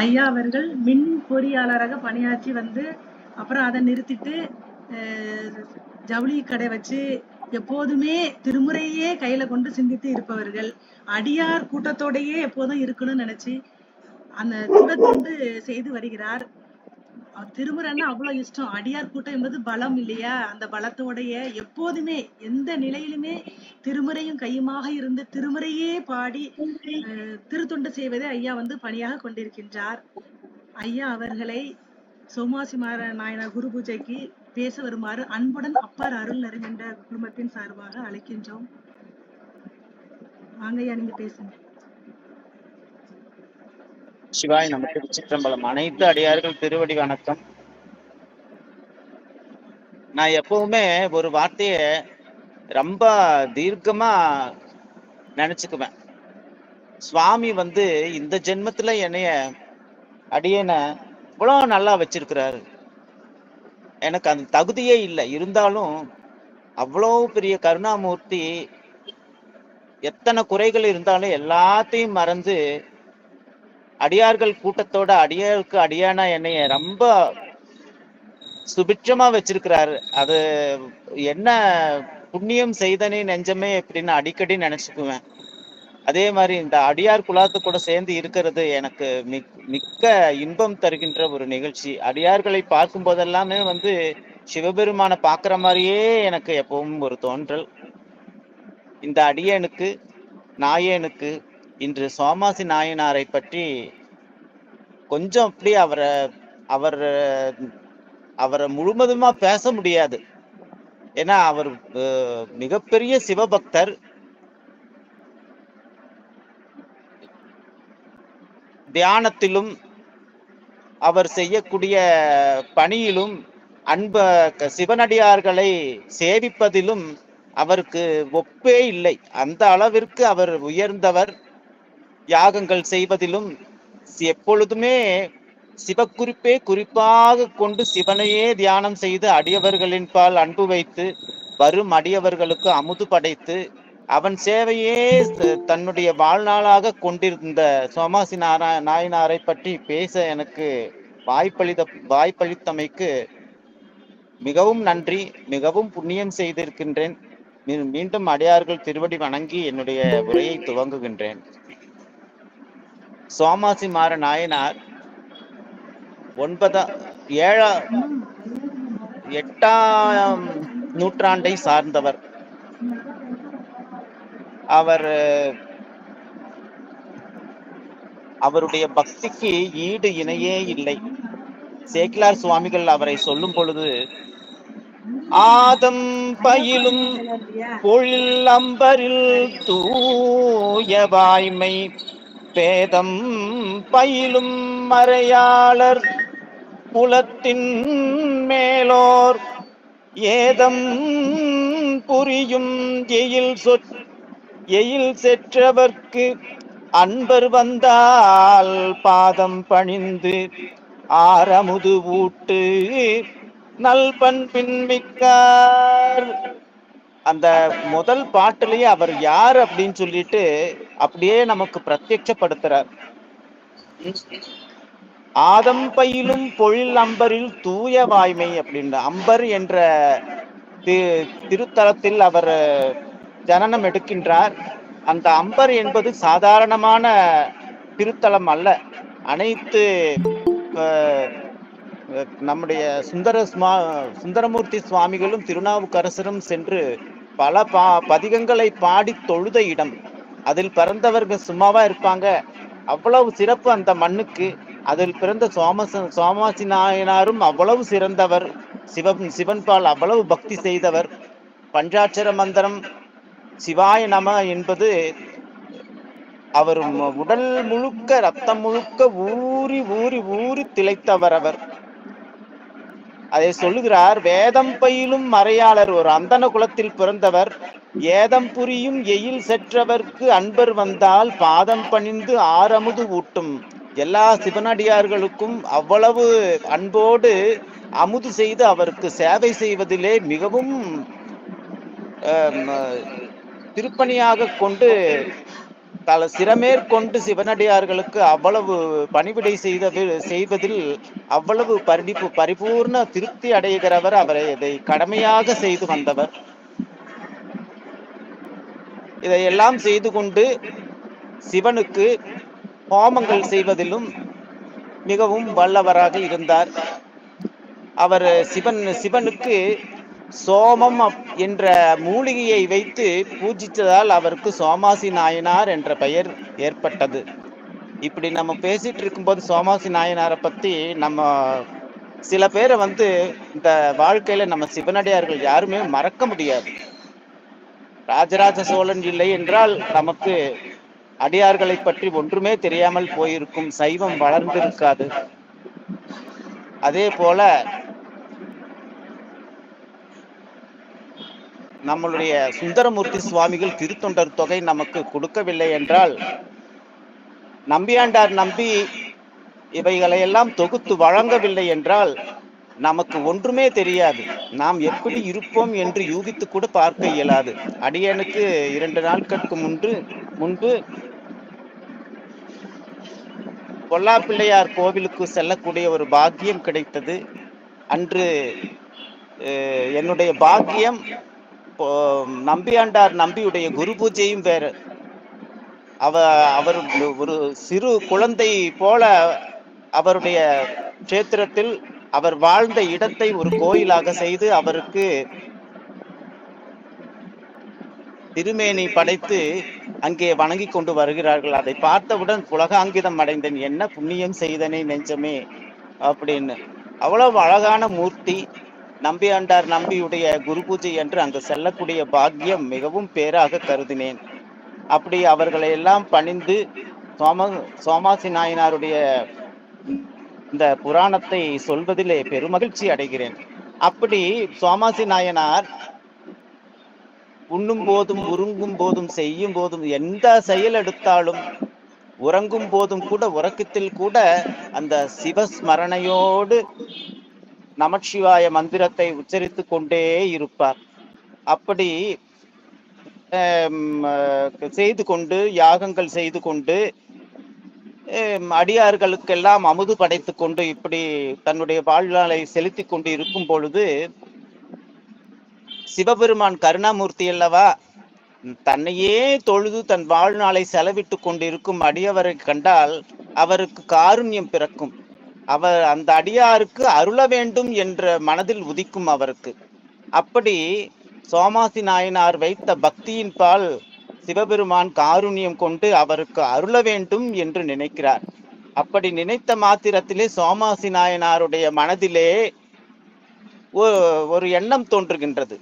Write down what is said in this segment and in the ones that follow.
ஐயா அவர்கள் மின் பொறியாளராக பணியாற்றி வந்து அப்புறம் அதை நிறுத்திட்டு அஹ், ஜவுளி கடை வச்சு எப்போதுமே திருமுறையே கையில கொண்டு சிந்தித்து இருப்பவர்கள். அடியார் கூட்டத்தோடயே எப்போதும் இருக்கணும்னு நினைச்சு அந்த சிவத்தொண்டு செய்து வருகிறார். திருமுறைன்னா அவ்வளவு இஷ்டம். அடியார் கூட்டம் என்பது பலம் இல்லையா? அந்த பலத்தோடைய எப்போதுமே எந்த நிலையிலுமே திருமுறையும் கையுமாக இருந்து திருமுறையே பாடி திருத்தொண்டு செய்வதை ஐயா வந்து பணியாக கொண்டிருக்கின்றார். ஐயா அவர்களை சோமாசி மார நாயனார் குரு பூஜைக்கு பேச வருமாறு அன்புடன் அப்பார் அருள் நிறைந்த குடும்பத்தின் சார்பாக அழைக்கின்றோம். வாங்க நீங்க பேசுங்க. சிவாய் நமக்கு சித்திரம்பலம் அனைத்து அடியார்கள் திருவடி வணக்கம். நான் எப்பவுமே ஒரு வார்த்தைய ரொம்ப தீர்க்கமா நினைச்சுக்குவேன். சுவாமி வந்து இந்த ஜென்மத்துல என்னைய அடியனை இவ்வளோ நல்லா வச்சிருக்கிறாரு. எனக்கு அந்த தகுதியே இல்லை. இருந்தாலும் அவ்வளோ பெரிய கருணாமூர்த்தி எத்தனை குறைகள் இருந்தாலும் எல்லாத்தையும் மறந்து அடியார்கள் கூட்டத்தோட அடியாருக்கு அடியானா என்னைய ரொம்ப சுபிட்சமா வச்சிருக்கிறாரு. அது என்ன புண்ணியம் செய்தனே நெஞ்சமே அப்படின்னு அடிக்கடி நினைச்சுக்குவேன். அதே மாதிரி இந்த அடியார் குலாத்து கூட சேர்ந்து இருக்கிறது எனக்கு மிக் மிக்க இன்பம் தருகின்ற ஒரு நிகழ்ச்சி. அடியார்களை பார்க்கும் போதெல்லாமே வந்து சிவபெருமானை பார்க்குற மாதிரியே எனக்கு எப்பவும் ஒரு தோன்றல். இந்த அடியனுக்கு நாயனுக்கு இன்று சோமாசி நாயனாரை பற்றி கொஞ்சம் அப்படி அவரை அவர் அவரை முழுவதுமா பேச முடியாது. ஏன்னா அவர் மிகப்பெரிய சிவபக்தர். தியானத்திலும் அவர் செய்யக்கூடிய பணியிலும் அன்ப சிவனடியார்களை சேவிப்பதிலும் அவருக்கு ஒப்பே இல்லை. அந்த அளவிற்கு அவர் உயர்ந்தவர். யாகங்கள் செய்வதிலும் எப்பொழுதுமே சிவக்குறிப்பே குறிப்பாக கொண்டு சிவனையே தியானம் செய்து அடியவர்களின் பால் அன்பு வைத்து வரும் அடியவர்களுக்கு அமுது படைத்து அவன் சேவையே தன்னுடைய வாழ்நாளாக கொண்டிருந்த சோமாசி நாராய நாயனாரை பற்றி பேச எனக்கு வாய்ப்பளித்த வாய்ப்பளித்தமைக்கு மிகவும் நன்றி. மிகவும் புண்ணியம் செய்திருக்கின்றேன். மீண்டும் அடியார்கள் திருவடி வணங்கி என்னுடைய உரையை துவங்குகின்றேன். சோமாசி மாற நாயனார் ஒன்பதாம் ஏழா எட்டாம் நூற்றாண்டை சார்ந்தவர். அவர் அவருடைய பக்திக்கு ஈடு இணையே இல்லை. சேக்கிலார் சுவாமிகள் அவரை சொல்லும் பொழுது ஆதம் பயிலும் பொழில் அம்பரில் தூய வாய்மை பேதம் பயிலும் மறையாளர் குலத்தின் மேலோர் ஏதம் புரியும் எயில் சொற் எயில் செற்றவர்க்கு அன்பர் வந்தால் பாதம் பணிந்து ஆரமுது ஊட்டு நல்பண்பின் மிக்கார். அந்த முதல் பாட்டுலயே அவர் யார் அப்படின்னு சொல்லிட்டு அப்படியே நமக்கு பிரத்யட்சப்படுத்துறார். ஆதம் பயிலும் பொழில் அம்பரில் தூய வாய்மை அப்படின்ற அம்பர் என்ற தி- திருத்தலத்தில் அவர் ஜனனம் எடுக்கின்றார். அந்த அம்பர் என்பது சாதாரணமான திருத்தலம் அல்ல. அனைத்து நம்முடைய சுந்தர சுமா சுந்தரமூர்த்தி சுவாமிகளும் திருநாவுக்கரசரும் சென்று பல பா பதிகங்களை பாடி தொழுத இடம். அதில் பிறந்தவர்கள் சும்மாவா இருப்பாங்க. அவ்வளவு சிறப்பு அந்த மண்ணுக்கு. அதில் பிறந்த சோமச சோமாசி நாயனாரும் அவ்வளவு சிறந்தவர். சிவன் சிவன்பால் அவ்வளவு பக்தி செய்தவர். பஞ்சாட்சர மந்திரம் சிவாய நம என்பது அவர் உடல் முழுக்க ரத்தம் முழுக்க ஊறி ஊறி ஊறி திளைத்தவர் அவர். அதை சொல்லுகிறார் வேதம் பயிலும் மறையாளர் ஒரு அந்தன குலத்தில் பிறந்தவர். ஏதம் புரியும் எயில் செற்றவர்க்கு அன்பர் வந்தால் பாதம் பணிந்து ஆரமுது ஊட்டும். எல்லா சிவனடியார்களுக்கும் அவ்வளவு அன்போடு அமுது செய்து அவருக்கு சேவை செய்வதிலே மிகவும் திருப்பணியாக கொண்டு தல சிரமேற்கொண்டு சிவனடியார்களுக்கு அவ்வளவு பணிவிடை செய்த செய்வதில் அவ்வளவு பரிப்பு பரிபூர்ண திருப்தி அடைகிறவர் அவரை இதை கடமையாக செய்து வந்தவர். இதையெல்லாம் செய்து கொண்டு சிவனுக்கு ஹோமங்கள் செய்வதிலும் மிகவும் வல்லவராக இருந்தார். அவர் சிவன் சிவனுக்கு சோமம் என்ற மூலிகையை வைத்து பூஜித்ததால் அவருக்கு சோமாசி நாயனார் என்ற பெயர் ஏற்பட்டது. இப்படி நம்ம பேசிட்டு இருக்கும்போது சோமாசி நாயனாரை பத்தி நம்ம சில பேரை வந்து இந்த வாழ்க்கையில நம்ம சிவனடியார்கள் யாருமே மறக்க முடியாது. ராஜராஜ சோழன் இல்லை என்றால் நமக்கு அடியார்களை பற்றி ஒன்றுமே தெரியாமல் போயிருக்கும். சைவம் வளர்ந்திருக்காது. அதே போல நம்மளுடைய சுந்தரமூர்த்தி சுவாமிகள் திருத்தொண்டர் தொகை நமக்கு கொடுக்கவில்லை என்றால் நம்பியாண்டார் நம்பி இவைகளையெல்லாம் தொகுத்து வழங்கவில்லை என்றால் நமக்கு ஒன்றுமே தெரியாது. நாம் எப்படி இருப்போம் என்று யூகித்து கூட பார்க்க இயலாது. அடியனுக்கு இரண்டு நாட்களுக்கு முன்பு முன்பு பொல்லாப்பிள்ளையார் கோவிலுக்கு செல்லக்கூடிய ஒரு பாக்கியம் கிடைத்தது. அன்று என்னுடைய பாக்கியம் நம்பியாண்டார் நம்பியுடைய குரு பூஜையும் வேறு. அவ அவர் ஒரு சிறு குழந்தை போல அவருடைய கஷேத்திரத்தில் அவர் வாழ்ந்த இடத்தை ஒரு கோயிலாக செய்து அவருக்கு திருமேனி படைத்து அங்கே வணங்கி கொண்டு வருகிறார்கள். அதை பார்த்தவுடன் புலகாங்கிதம் அடைந்தேன். என்ன புண்ணியம் செய்தனே நெஞ்சமே அப்படின்னு. அவ்வளவு அழகான மூர்த்தி. நம்பியாண்டார் நம்பியுடைய குரு பூஜை என்று அங்கு செல்லக்கூடிய பாக்கியம் மிகவும் பேராக கருதினேன். அப்படி அவர்களை எல்லாம் பணிந்து சோம சோமாசி நாயனாருடைய இந்த புராணத்தை சொல்வதிலே பெருமகிழ்ச்சி அடைகிறேன். அப்படி சோமாசி நாயனார் உண்ணும் போதும் உருங்கும் போதும் செய்யும் போதும் எந்த செயல் எடுத்தாலும் உறங்கும் போதும் கூட உறக்கத்தில் கூட அந்த சிவஸ்மரணையோடு நமச்சிவாய மந்திரத்தை உச்சரித்து கொண்டே இருப்பார். அப்படி செய்து கொண்டு யாகங்கள் செய்து கொண்டு அடியார்களுக்கெல்லாம் அமுது படைத்து கொண்டு இப்படி தன்னுடைய வாழ்நாளை செலுத்தி கொண்டு இருக்கும் பொழுது சிவபெருமான் கருணாமூர்த்தி அல்லவா? தன்னையே தொழுது தன் வாழ்நாளை செலவிட்டு கொண்டு இருக்கும் அடியவரை கண்டால் அவருக்கு காருண்யம் பிறக்கும். அவர் அந்த அடியாருக்கு அருள வேண்டும் என்ற மனதில் உதிக்கும் அவருக்கு. அப்படி சோமாசி நாயனார் வைத்த பக்தியின் பால் சிவபெருமான் காருண்யம் கொண்டு அவருக்கு அருள வேண்டும் என்று நினைக்கிறார். அப்படி நினைத்த மாத்திரத்திலே சோமாசி நாயனாருடைய மனதிலே ஒரு எண்ணம் தோன்றுகின்றது.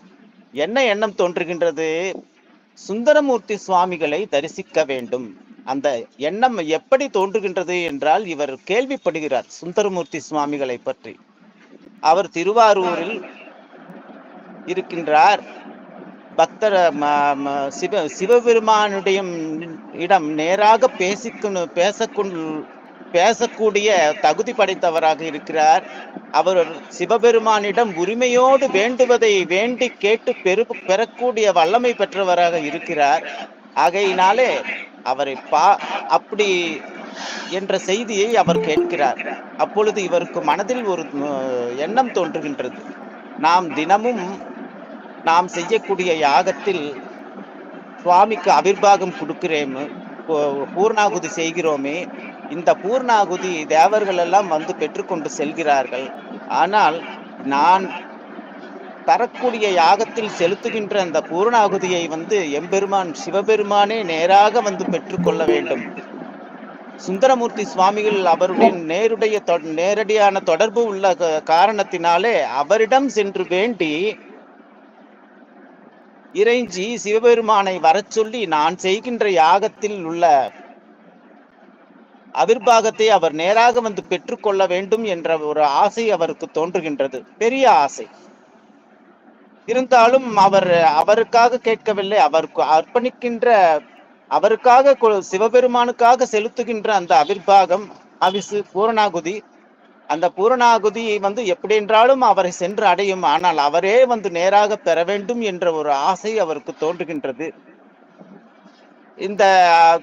என்ன எண்ணம் தோன்றுகின்றது? சுந்தரமூர்த்தி சுவாமிகளை தரிசிக்க வேண்டும். அந்த எண்ணம் எப்படி தோன்றுகின்றது என்றால் இவர் கேள்விப்படுகிறார் சுந்தரமூர்த்தி சுவாமிகளை பற்றி. அவர் திருவாரூரில் இருக்கின்றார். பக்தர் சிவ சிவபெருமானுடைய இடம் நேராக பேசிக்கொண்டு பேசக்கொண்டு பேசக்கூடிய தகுதி படைத்தவராக இருக்கிறார். அவர் சிவபெருமானிடம் உரிமையோடு வேண்டுவதை வேண்டி கேட்டு பெரு பெறக்கூடிய வல்லமை பெற்றவராக இருக்கிறார். ஆகையினாலே அவரை பா அப்படி என்ற செய்தியை அவர் கேட்கிறார். அப்பொழுது இவருக்கு மனதில் ஒரு எண்ணம் தோன்றுகின்றது. நாம் தினமும் நாம் செய்யக்கூடிய யாகத்தில் சுவாமிக்கு அபிர்வாகம் கொடுக்கிறேமு பூர்ணாகுதி செய்கிறோமே இந்த பூர்ணாகுதி தேவர்கள் எல்லாம் வந்து பெற்றுக்கொண்டு செல்கிறார்கள். ஆனால் நான் தரக்கூடிய யாகத்தில் செலுத்துகின்ற அந்த பூர்ணாகுதியை வந்து எம்பெருமான் சிவபெருமானே நேராக வந்து பெற்றுக்கொள்ள வேண்டும். சுந்தரமூர்த்தி சுவாமிகள் அவருடைய நேருடைய நேரடியான தொடர்பு உள்ள காரணத்தினாலே அவரிடம் சென்று வேண்டி இறைஞ்சி சிவபெருமானை வரச் சொல்லி நான் செய்கின்ற யாகத்தில் உள்ள அவிர்வாகத்தை அவர் நேராக வந்து பெற்றுக்கொள்ள வேண்டும் என்ற ஒரு ஆசை அவருக்கு தோன்றுகின்றது. பெரிய ஆசை. இருந்தாலும் அவர் அவருக்காக கேட்கவில்லை. அவருக்கு அர்ப்பணிக்கின்ற அவருக்காக சிவபெருமானுக்காக செலுத்துகின்ற அந்த அவிர்வாகம் அவிசு பூரணாகுதி. அந்த பூரணாகுதி வந்து எப்படி என்றாலும் அவரை சென்று அடையும். ஆனால் அவரே வந்து நேராக பெற வேண்டும் என்ற ஒரு ஆசை அவருக்கு தோன்றுகின்றது. இந்த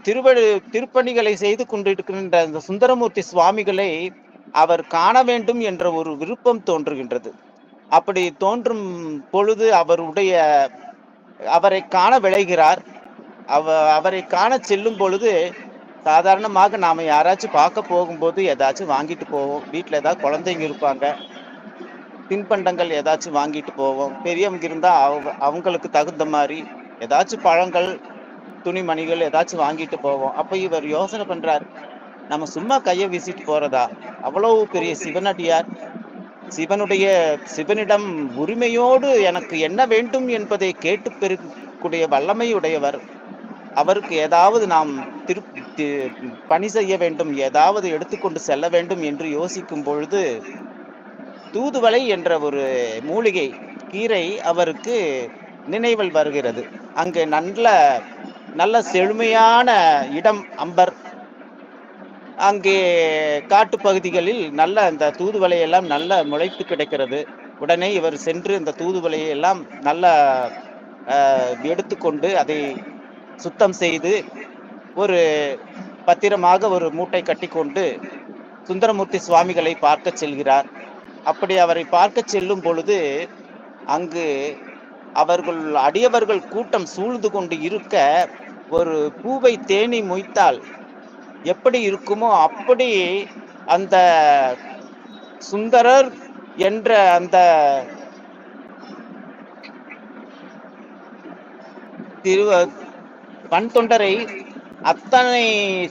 திருவழு திருப்பணிகளை செய்து கொண்டிருக்கின்ற இந்த சுந்தரமூர்த்தி சுவாமிகளை அவர் காண வேண்டும் என்ற ஒரு விருப்பம் தோன்றுகின்றது. அப்படி தோன்றும் பொழுது அவருடைய அவரை காண விளைகிறார் அவ அவரை காண செல்லும் பொழுது சாதாரணமாக நாம யாராச்சும் பார்க்க போகும்போது ஏதாச்சும் வாங்கிட்டு போவோம். வீட்டில் ஏதாவது குழந்தைங்க இருப்பாங்க. தின்பண்டங்கள் ஏதாச்சும் வாங்கிட்டு போவோம். பெரியவங்க இருந்தால் அவங்க அவங்களுக்கு தகுந்த மாதிரி ஏதாச்சும் பழங்கள் துணிமணிகள் ஏதாச்சும் வாங்கிட்டு போவோம். அப்போ இவர் யோசனை பண்றார் நம்ம சும்மா கையை வீசிட்டு போறதா? அவ்வளோ பெரிய சிவனடியார். சிவனுடைய சிவனிடம் உரிமையோடு எனக்கு என்ன வேண்டும் என்பதை கேட்டு பெறக்கூடிய வல்லமையுடையவர். அவருக்கு ஏதாவது நாம் திரு பணி செய்ய வேண்டும் ஏதாவது எடுத்துக்கொண்டு செல்ல வேண்டும் என்று யோசிக்கும் பொழுது தூதுவளை என்ற ஒரு மூலிகை கீரை அவருக்கு நினைவில் வருகிறது. அங்கு நல்ல நல்ல செழுமையான இடம் அம்பர். அங்கே காட்டு பகுதிகளில் நல்ல அந்த தூதுவளை எல்லாம் நல்ல முளைத்து கிடைக்கிறது. உடனே இவர் சென்று இந்த தூதுவளையை எல்லாம் நல்ல எடுத்துக்கொண்டு அதை சுத்தம் செய்து ஒரு பத்திரமாக ஒரு மூட்டை கட்டிக்கொண்டு சுந்தரமூர்த்தி சுவாமிகளை பார்க்க செல்கிறார். அப்படி அவரை பார்க்க செல்லும் பொழுது அங்கு அவர்கள் அடியவர்கள் கூட்டம் சூழ்ந்து கொண்டு இருக்க ஒரு பூவை தேனி மொய்த்தால் எப்படி இருக்குமோ அப்படி அந்த சுந்தரர் என்ற அந்த திரு பண் தொண்டரை அத்தனை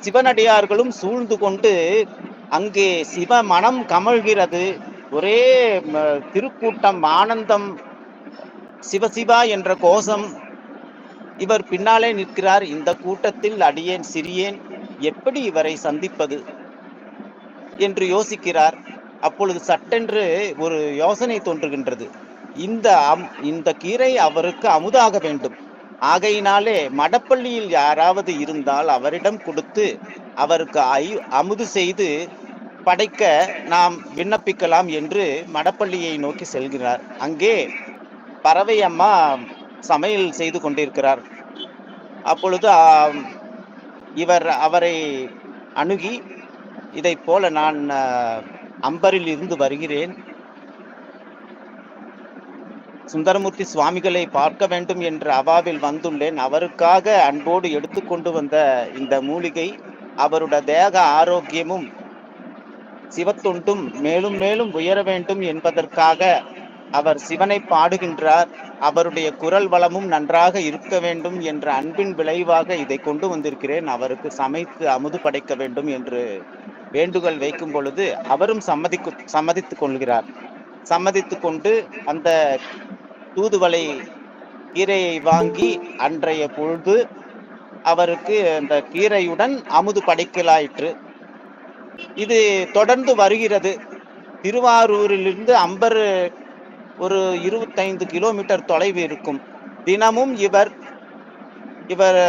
சிவனடியார்களும் சூழ்ந்து கொண்டு அங்கே சிவ மனம் கமழ்கிறது. ஒரே திருக்கூட்டம் ஆனந்தம் சிவசிவா என்ற கோஷம். இவர் பின்னாலே நிற்கிறார். இந்த கூட்டத்தில் அடியேன் சிறியேன். எப்படி இவரை சந்திப்பது? என்று யோசிக்கிறார். அப்பொழுது சட்டென்று ஒரு யோசனை தோன்றுகின்றது. இந்த அம்- இந்த கீரை அவருக்கு அமுதாக வேண்டும். ஆகையினாலே மடப்பள்ளியில் யாராவது இருந்தால் அவரிடம் கொடுத்து அவருக்கு ஐ- அமுது செய்து படைக்க நாம் விண்ணப்பிக்கலாம் என்று மடப்பள்ளியை நோக்கி செல்கிறார். அங்கே பறவை அம்மா சமையல் செய்து கொண்டிருக்கிறார். அப்பொழுது இவர் அவரை அணுகி இதைப் போல நான் அம்பரில் இருந்து வருகிறேன். சுந்தரமூர்த்தி சுவாமிகளை பார்க்க வேண்டும் என்ற அவாவில் வந்துள்ளேன். அவருக்காக அன்போடு எடுத்துக்கொண்டு வந்த இந்த மூலிகை அவருடைய தேக ஆரோக்கியமும் சிவத்தொண்டும் மேலும் மேலும் உயர வேண்டும் என்பதற்காக அவர் சிவனை பாடுகின்றார். அவருடைய குரல் வளமும் நன்றாக இருக்க வேண்டும் என்ற அன்பின் விளைவாக இதை கொண்டு வந்திருக்கிறேன். அவருக்கு சமைத்து அமுது படைக்க வேண்டும் என்று வேண்டுகோள் வைக்கும் பொழுது அவரும் சம்மதிக்கு சம்மதித்துக் கொள்கிறார். சம்மதித்து கொண்டு அந்த தூதுவளை கீரையை வாங்கி அன்றைய பொழுது அவருக்கு அந்த கீரையுடன் அமுது படைக்கலாயிற்று. இது தொடர்ந்து வருகிறது. திருவாரூரிலிருந்து அம்பர் ஒரு இருபத்தைந்து கிலோமீட்டர் தொலைவு இருக்கும். தினமும் இவர் இவர்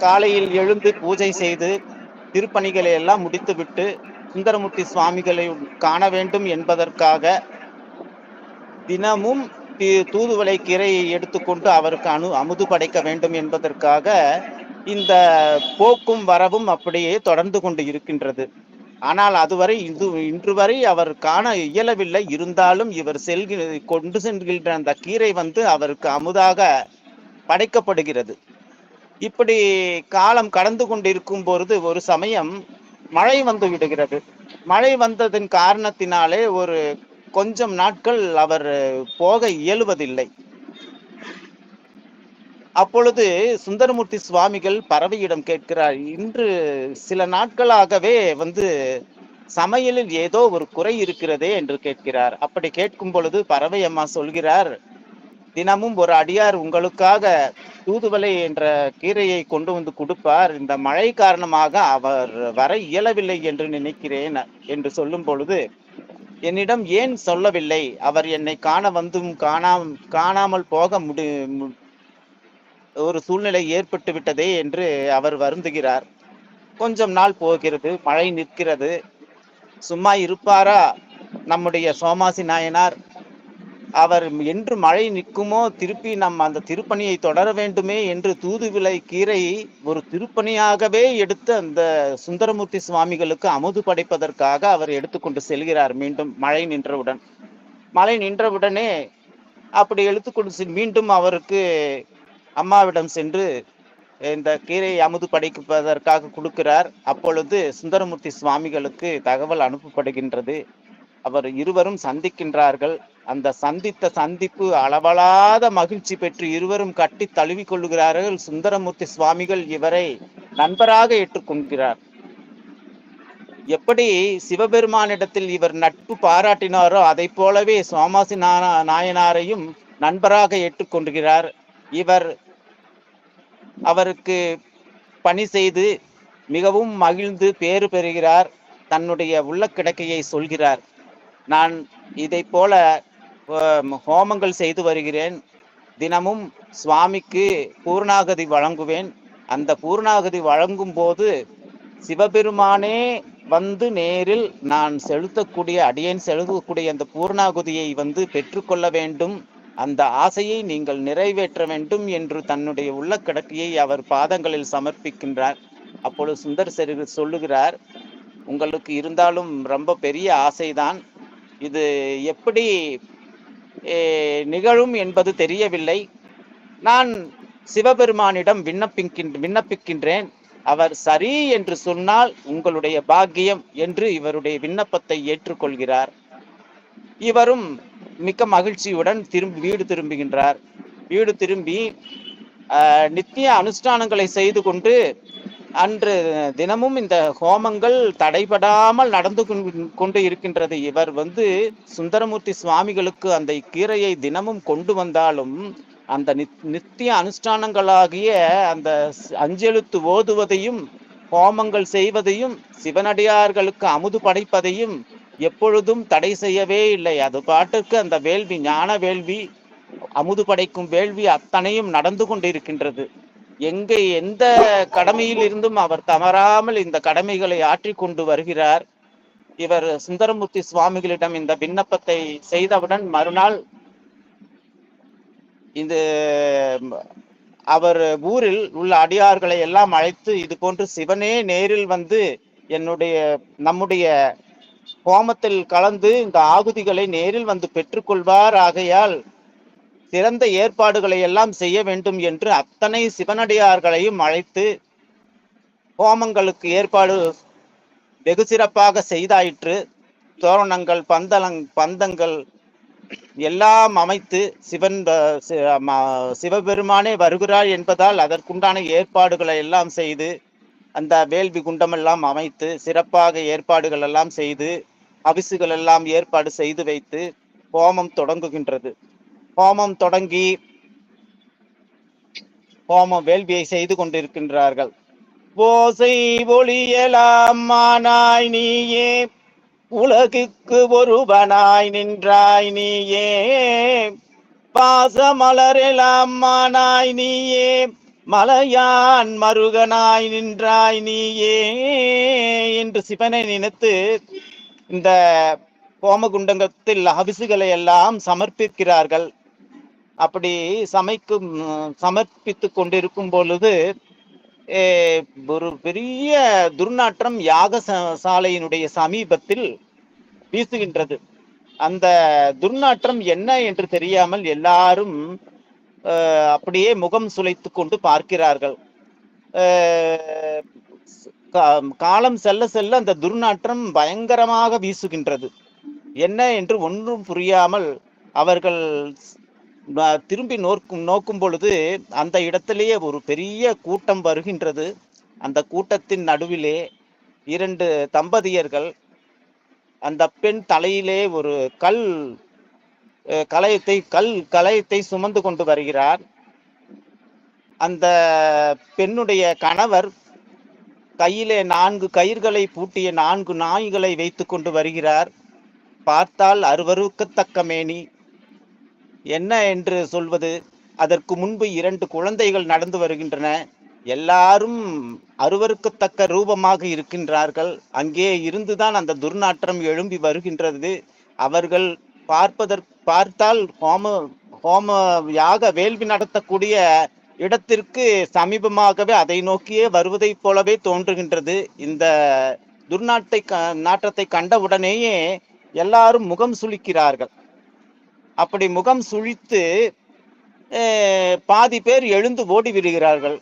காலையில் எழுந்து பூஜை செய்து திருப்பணிகளை எல்லாம் முடித்துவிட்டு சுந்தரமூர்த்தி சுவாமிகளை காண வேண்டும் என்பதற்காக தினமும் தூதுவளை கீரையை எடுத்துக்கொண்டு அவருக்கு அணு அமுது படைக்க வேண்டும் என்பதற்காக இந்த போக்கும் வரவும் அப்படியே தொடர்ந்து கொண்டு இருக்கின்றது. ஆனால் அதுவரை இது இன்று வரை அவர் காண இயலவில்லை. இருந்தாலும் இவர் செல்கிற கொண்டு செல்கின்ற அந்த கீரை வந்து அவருக்கு அமுதாக படைக்கப்படுகிறது. இப்படி காலம் கடந்து கொண்டிருக்கும் பொழுது ஒரு சமயம் மழை வந்து விடுகிறது. மழை வந்ததன் காரணத்தினாலே ஒரு கொஞ்சம் நாட்கள் அவர் போக இயலுவதில்லை. அப்பொழுது சுந்தரமூர்த்தி சுவாமிகள் பறவையிடம் கேட்கிறார் இன்று சில நாட்களாகவே வந்து சமையலில் ஏதோ ஒரு குறை இருக்கிறதே என்று கேட்கிறார். அப்படி கேட்கும் பொழுது பறவை அம்மா சொல்கிறார் தினமும் ஒரு அடியார் உங்களுக்காக தூதுவளை என்ற கீரையை கொண்டு வந்து கொடுப்பார். இந்த மழை காரணமாக அவர் வர இயலவில்லை என்று நினைக்கிறேன் என்று சொல்லும் பொழுது என்னிடம் ஏன் சொல்லவில்லை? அவர் என்னை காண வந்தும் காணாம் காணாமல் போக முடி ஒரு சூழ்நிலை ஏற்பட்டு விட்டதே என்று அவர் வருந்துகிறார். கொஞ்சம் நாள் போகிறது மழை நிற்கிறது. சும்மா இருப்பாரா நம்முடைய சோமாசி நாயனார்? அவர் என்று மழை நிற்குமோ திருப்பி நம் அந்த திருப்பணியை தொடர வேண்டுமே என்று தூதுவிலை கீரை ஒரு திருப்பணியாகவே எடுத்து அந்த சுந்தரமூர்த்தி சுவாமிகளுக்கு அமுது படைப்பதற்காக அவர் எடுத்துக்கொண்டு செல்கிறார் மீண்டும் மழை நின்றவுடன். மழை நின்றவுடனே அப்படி எழுத்துக்கொண்டு மீண்டும் அவருக்கு அம்மாவிடம் சென்று இந்த கீரையை அமுது படைப்பதற்காக கொடுக்கிறார். அப்பொழுது சுந்தரமூர்த்தி சுவாமிகளுக்கு தகவல் அனுப்பப்படுகின்றது. அவர் இருவரும் சந்திக்கின்றார்கள். அந்த சந்தித்த சந்திப்பு அளவலாத மகிழ்ச்சி பெற்று இருவரும் கட்டி தழுவிக் கொள்ளுகிறார்கள். சுந்தரமூர்த்தி சுவாமிகள் இவரை நண்பராக ஏற்றுக்கொள்கிறார். எப்படி சிவபெருமானிடத்தில் இவர் நட்பு பாராட்டினாரோ அதை போலவே சோமாசி நாயனாரையும் நண்பராக ஏற்றுக்கொள்கிறார். இவர் அவருக்கு பணி செய்து மிகவும் மகிழ்ந்து பேறு பெறுகிறார். தன்னுடைய உள்ள கிடக்கையை சொல்கிறார். நான் இதை போல ஹோமங்கள் செய்து வருகிறேன். தினமும் சுவாமிக்கு பூர்ணாகதி வழங்குவேன். அந்த பூர்ணாகதி வழங்கும் போது சிவபெருமானே வந்து நேரில் நான் செலுத்தக்கூடிய அடியேன் செலுத்தக்கூடிய அந்த பூர்ணாகுதியை வந்து பெற்றுக்கொள்ள வேண்டும். அந்த ஆசையை நீங்கள் நிறைவேற்ற வேண்டும் என்று தன்னுடைய உள்ள கிடக்கையை அவர் பாதங்களில் சமர்ப்பிக்கின்றார். அப்பொழுது சுந்தர் செரு சொல்லுகிறார் உங்களுக்கு இருந்தாலும் ரொம்ப பெரிய ஆசைதான். இது எப்படி நிகழும் என்பது தெரியவில்லை. நான் சிவபெருமானிடம் விண்ணப்பிக்கின் விண்ணப்பிக்கின்றேன். அவர் சரி என்று சொன்னால் உங்களுடைய பாக்கியம் என்று இவருடைய விண்ணப்பத்தை ஏற்றுக்கொள்கிறார். இவரும் மிக்க மகிழ்ச்சியுடன் திரும்பி வீடு திரும்புகின்றார். வீடு திரும்பி நித்திய அனுஷ்டானங்களை செய்து கொண்டு அன்று தினமும் இந்த ஹோமங்கள் தடைபடாமல் நடந்து கொண்டு- கொண்டு இருக்கின்றது. இவர் வந்து சுந்தரமூர்த்தி சுவாமிகளுக்கு அந்த கீரையை தினமும் கொண்டு வந்தாலும் அந்த நித்- நித்திய அனுஷ்டானங்களாகிய அந்த அஞ்செழுத்து ஓதுவதையும் ஹோமங்கள் செய்வதையும் சிவனடியார்களுக்கு அமுது படைப்பதையும் எப்பொழுதும் தடை செய்யவே இல்லை. அது பாட்டுக்கு அந்த வேள்வி ஞான வேள்வி அமுது படைக்கும் வேள்வி அத்தனையும் நடந்து கொண்டிருக்கின்றது. எங்கே எந்த கடமையில் இருந்தும் அவர் தவறாமல் இந்த கடமைகளை ஆற்றி கொண்டு வருகிறார். இவர் சுந்தரமூர்த்தி சுவாமிகளிடம் இந்த விண்ணப்பத்தை செய்தவுடன் மறுநாள் இந்த அவர் ஊரில் உள்ள அடியார்களை எல்லாம் அழைத்து இது போன்று சிவனே நேரில் வந்து என்னுடைய நம்முடைய ஹோமத்தில் கலந்து இந்த ஆகுதிகளை நேரில் வந்து பெற்றுக்கொள்வார். ஆகையால் சிறந்த ஏற்பாடுகளை எல்லாம் செய்ய வேண்டும் என்று அத்தனை சிவனடியார்களையும் அழைத்து ஹோமங்களுக்கு ஏற்பாடு வெகு சிறப்பாக செய்தாயிற்று. தோரணங்கள் பந்தலங் பந்தங்கள் எல்லாம் அமைத்து சிவன் சிவபெருமானே வருகிறார் என்பதால் அதற்குண்டான ஏற்பாடுகளை எல்லாம் செய்து அந்த வேள்வி குண்டமெல்லாம் அமைத்து சிறப்பாக ஏற்பாடுகள் எல்லாம் செய்து அவிசுகள் எல்லாம் ஏற்பாடு செய்து வைத்து ஹோமம் தொடங்குகின்றது. ஹோமம் தொடங்கி ஹோமம் வேள்வியை செய்து கொண்டிருக்கின்றார்கள். ஓசை ஒளியலாம் மானாய் நீயே உலகுக்கு ஒருவனாய் நின்றாய் நீயே. பாசமலரெலாம் மானாய் நீயே மலையான் மருகனாய் நின்றாய் நீயே என்று சிவனை நினைத்து இந்த ஹோமகுண்டங்கத்தில் அபிசுகளை எல்லாம் சமர்ப்பிக்கிறார்கள். அப்படி சமைக்கும் சமர்ப்பித்து கொண்டிருக்கும் பொழுது ஒரு பெரிய துர்நாற்றம் யாக ச- சாலையினுடைய சமீபத்தில் வீசுகின்றது. அந்த துர்நாற்றம் என்ன என்று தெரியாமல் எல்லாரும் அப்படியே முகம் சுளைத்து கொண்டு பார்க்கிறார்கள். காலம் செல்ல செல்ல அந்த துர்நாற்றம் பயங்கரமாக வீசுகின்றது. என்ன என்று ஒன்றும் புரியாமல் அவர்கள் திரும்பி நோக்கும் நோக்கும் பொழுது அந்த இடத்திலேயே ஒரு பெரிய கூட்டம் வருகின்றது. அந்த கூட்டத்தின் நடுவிலே இரண்டு தம்பதியர்கள் அந்த பெண் தலையிலே ஒரு கல் கலயத்தை கல் கலயத்தை சுமந்து கொண்டு வருகிறார். அந்த பெண்ணுடைய கணவர் கையிலே நான்கு கயிர்களை பூட்டிய நான்கு நாய்களை வைத்து கொண்டு வருகிறார். பார்த்தால் அருவருக்கத்தக்க மேனி. என்ன என்று சொல்வது? அதற்கு முன்பு இரண்டு குழந்தைகள் நடந்து வருகின்றன. எல்லாரும் அருவருக்கத்தக்க ரூபமாக இருக்கின்றார்கள். அங்கே இருந்துதான் அந்த துர்நாற்றம் எழும்பி வருகின்றது. அவர்கள் பார்ப்பதற்கு பார்த்தால் ஹோம ஹோம யாக வேள்வி நடத்தக்கூடிய இடத்திற்கு சமீபமாகவே அதை நோக்கியே வருவதைப் போலவே தோன்றுகின்றது. இந்த துர்நாட்டை க நாற்றத்தை கண்டவுடனேயே எல்லாரும் முகம் சுளிக்கிறார்கள். அப்படி முகம் சுழித்து பாதி பேர் எழுந்து ஓடி விடுகிறார்கள்.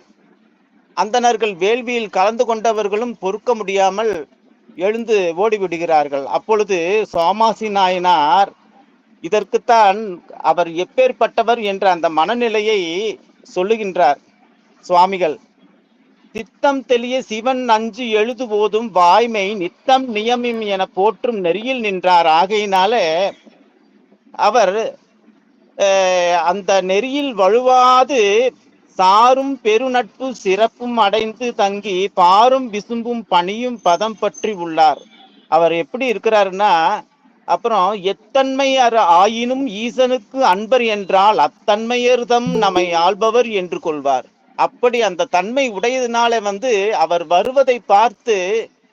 அந்தணர்கள் வேள்வியில் கலந்து கொண்டவர்களும் பொறுக்க முடியாமல் எழுந்து ஓடி விடுகிறார்கள். அப்பொழுது சோமாசி நாயனார் இதற்குத்தான் அவர் எப்பேற்பட்டவர் என்ற அந்த மனநிலையை சொல்லுகின்றார். சுவாமிகள் சித்தம் தெளிய சிவன் அஞ்சு எழுதுவோதும் வாய்மை நித்தம் நியமம் என போற்றும் நெறியில் நின்றார். ஆகையினால அவர் அந்த நெறியில் வழுவாது சாரும் பெருநட்பு சிறப்பும் அடைந்து தங்கி பாரும் விசும்பும் பணியும் பதம் பற்றி உள்ளார். அவர் எப்படி இருக்கிறாருன்னா அப்புறம் எத்தன்மையர் ஆயினும் ஈசனுக்கு அன்பர் என்றால் அத்தன்மையர்தம் நம்மை ஆள்பவர் என்று கொள்வார். அப்படி அந்த தன்மை உடையதுனால வந்து அவர் வருவதை பார்த்து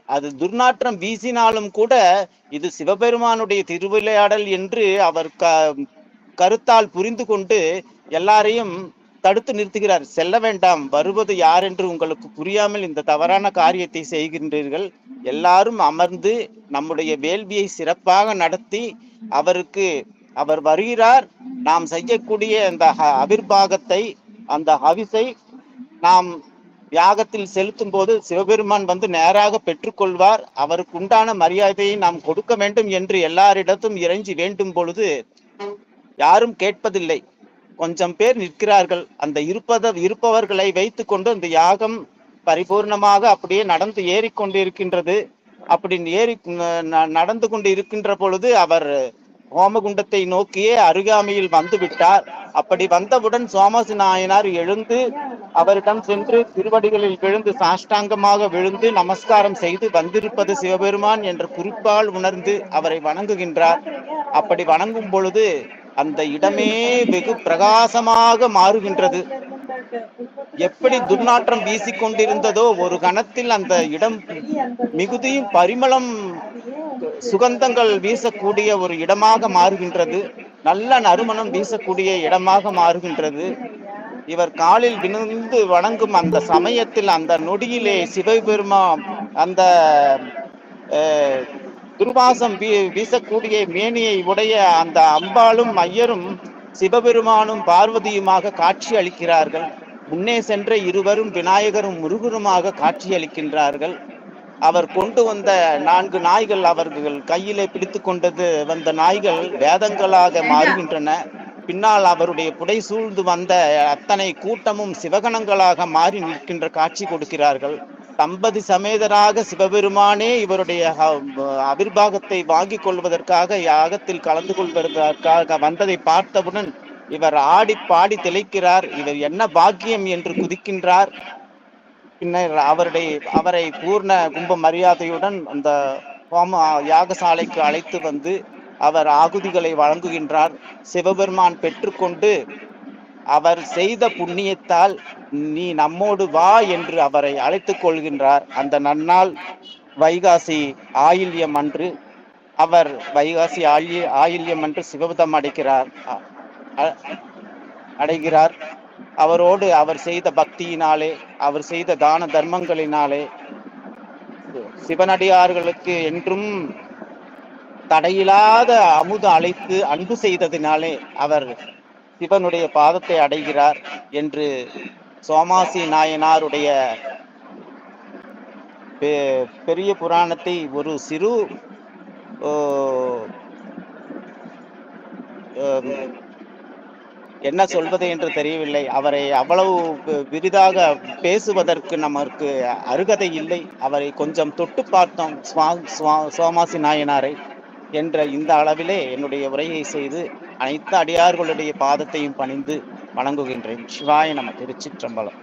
அது துர்நாற்றம் வீசினாலும் கூட இது சிவபெருமானுடைய திருவிளையாடல் என்று அவர் க கருத்தால் புரிந்து கொண்டு எல்லாரையும் தடுத்து நிறுத்துகிறார். செல்ல வேண்டாம். வருவது யார் என்று உங்களுக்கு புரியாமல் இந்த தவறான காரியத்தை செய்கின்றீர்கள். எல்லாரும் அமர்ந்து நம்முடைய வேள்வியை சிறப்பாக நடத்தி அவருக்கு அவர் வருகிறார். நாம் செய்யக்கூடிய அந்த ஹ- அபிர்பாகத்தை அந்த ஹவிசை நாம் யாகத்தில் செலுத்தும் போது சிவபெருமான் வந்து நேராக பெற்றுக்கொள்வார். அவருக்கு உண்டான மரியாதையை நாம் கொடுக்க வேண்டும் என்று எல்லாரிடத்தும் இறைஞ்சி வேண்டும் பொழுது யாரும் கேட்பதில்லை. கொஞ்சம் பேர் நிற்கிறார்கள். அந்த இருப்பத இருப்பவர்களை வைத்துக்கொண்டு அந்த யாகம் பரிபூர்ணமாக அப்படியே நடந்து ஏறிக்கொண்டிருக்கின்றது அப்படி ஏறி நடந்து கொண்டு இருக்கின்ற பொழுது அவர் ஹோமகுண்டத்தை நோக்கியே அருகாமையில் வந்து விட்டார் அப்படி வந்தவுடன் சோமசி நாயனார் எழுந்து அவரிடம் சென்று திருவடிகளில் விழுந்து சாஷ்டாங்கமாக விழுந்து நமஸ்காரம் செய்து வந்திருப்பது சிவபெருமான் என்ற குறிப்பால் உணர்ந்து அவரை வணங்குகின்றார். அப்படி வணங்கும் பொழுது அந்த இடமே வெகு பிரகாசமாக மாறுகின்றது. எப்படி துர்நாற்றம் வீசிக்கொண்டிருந்ததோ ஒரு கணத்தில் அந்த இடம் மிகுதியும் பரிமளம் சுகந்தங்கள் வீசக்கூடிய ஒரு இடமாக மாறுகின்றது. நல்ல நறுமணம் வீசக்கூடிய இடமாக மாறுகின்றது. இவர் காலில் விழுந்து வணங்கும் அந்த சமயத்தில் அந்த நொடியிலே சிவபெருமா அந்த அஹ், துர்வாசம் வீ வீசக்கூடிய மேனியை உடைய அந்த அம்பாளும் ஐயரும் சிவபெருமானும் பார்வதியுமாக காட்சி அளிக்கிறார்கள். முன்னே சென்ற இருவரும் விநாயகரும் முருகருமாக காட்சி அளிக்கின்றார்கள். அவர் கொண்டு வந்த நான்கு நாய்கள் அவர்கள் கையிலே பிடித்து கொண்டது வந்த நாய்கள் வேதங்களாக மாறுகின்றன. பின்னால் அவருடைய புடை சூழ்ந்து வந்த அத்தனை கூட்டமும் சிவகணங்களாக மாறி நிற்கின்ற காட்சி கொடுக்கிறார்கள். தம்பதி சமேதராக சிவபெருமானே இவருடைய அபிர்வாகத்தை அபிர்பாகத்தை வாங்கிக் கொள்வதற்காக யாகத்தில் கலந்து கொள்வதற்காக வந்ததை பார்த்தவுடன் இவர் ஆடி பாடி திளைக்கிறார். இவர் என்ன பாக்கியம் என்று குதிக்கின்றார். பின்னர் அவருடைய அவரை பூர்ண கும்ப மரியாதையுடன் அந்த ஹோம யாகசாலைக்கு அழைத்து வந்து அவர் ஆகுதிகளை வழங்குகின்றார். சிவபெருமான் பெற்றுக்கொண்டு அவர் செய்த புண்ணியத்தால் நீ நம்மோடு வா என்று அவரை அழைத்துக் கொள்கின்றார். அந்த நன்னாள் வைகாசி ஆயில்யம் அன்று அவர் வைகாசி ஆயி ஆயில்யம் அன்று சிவபதம் அடைக்கிறார். அடைகிறார். அவரோடு அவர் செய்த பக்தியினாலே அவர் செய்த தான தர்மங்களினாலே சிவனடியார்களுக்கு என்றும் தடையில்லாத அமுது அழைத்து அன்பு செய்ததினாலே அவர் சிவனுடைய பாதத்தை அடைகிறார் என்று சோமாசி நாயனாருடைய பெரிய புராணத்தை ஒரு சிறு என்ன சொல்வது என்று தெரியவில்லை. அவரை அவ்வளவு விரிதாக பேசுவதற்கு நமக்கு அருகதை இல்லை. அவரை கொஞ்சம் தொட்டு பார்த்தோம். சுவா- சுவா- சோமாசி நாயனாரை. என்ற இந்த அளவிலே என்னுடைய உரையை செய்து அனைத்து அடியார்களுடைய பாதத்தையும் பணிந்து வணங்குகின்றேன். சிவாய நம திருச்சிற்றம்பலம்.